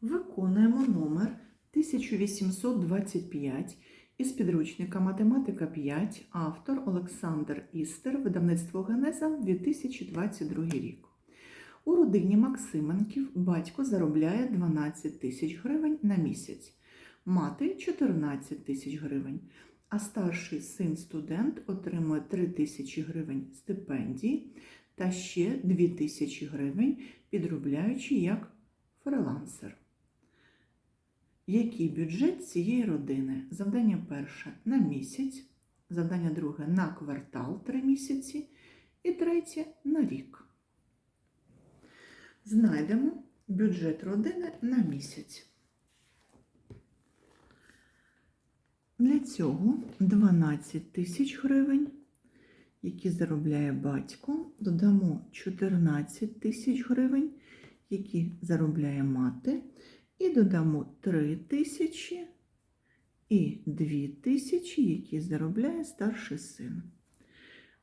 Виконуємо номер 1825 із підручника Математика 5, автор Олександр Істер, видавництво Генеза 2022 рік. У родині Максименків батько заробляє 12 тисяч гривень на місяць, мати 14 тисяч гривень, а старший син студент отримує 3 тисячі гривень стипендії та ще 2 тисячі гривень, підробляючи як фрилансер. Який бюджет цієї родини? Завдання перше на місяць, завдання друге на квартал 3 місяці і третє на рік. Знайдемо бюджет родини на місяць. Для цього 12 тисяч гривень, які заробляє батько, додамо 14 тисяч гривень, які заробляє мати, і додамо 3 тисячі і 2 тисячі, які заробляє старший син.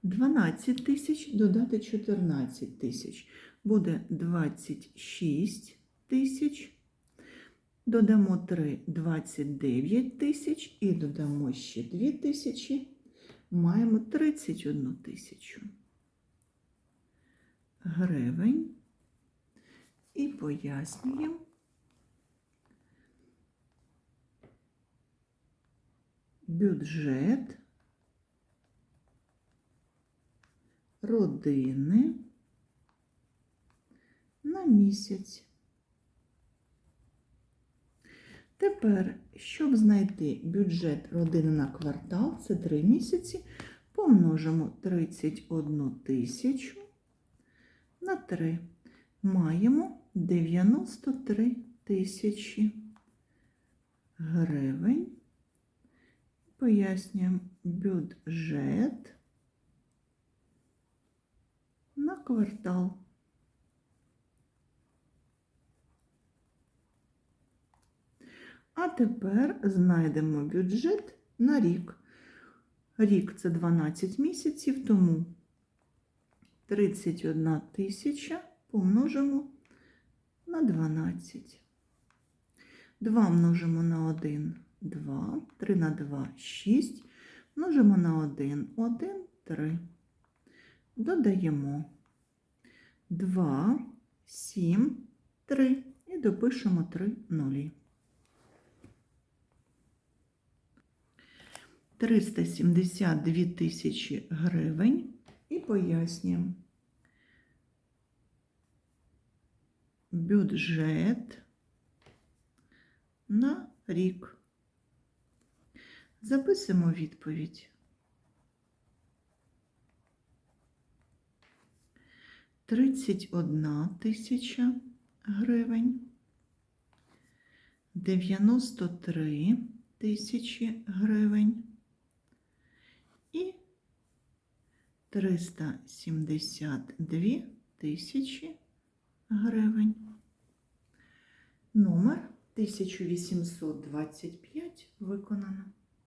12 тисяч додати 14 тисяч буде 26 тисяч. Додамо 3 29 тисяч і додамо ще 2 тисячі. Маємо 31 тисячу гривень. І пояснюємо. Бюджет родини на місяць. Тепер, щоб знайти бюджет родини на квартал, це 3 місяці, помножимо 31 тисячу на 3. Маємо 93 тисячі гривень. Пояснюємо бюджет на квартал. А тепер знайдемо бюджет на рік. Рік це 12 місяців, тому 31 тисяча помножимо на 12. 2 множимо на 1 2, 3 на 2 6, множимо на 1 1, 3. Додаємо 2, 7, 3 і допишемо 3 нулі. 372 тисячі гривень і пояснюємо. Бюджет на рік. Записуємо відповідь. Тридцять одна тисяча гривень, дев'яносто три тисячі гривень і 372 тисячі гривень. Номер 1825 виконано.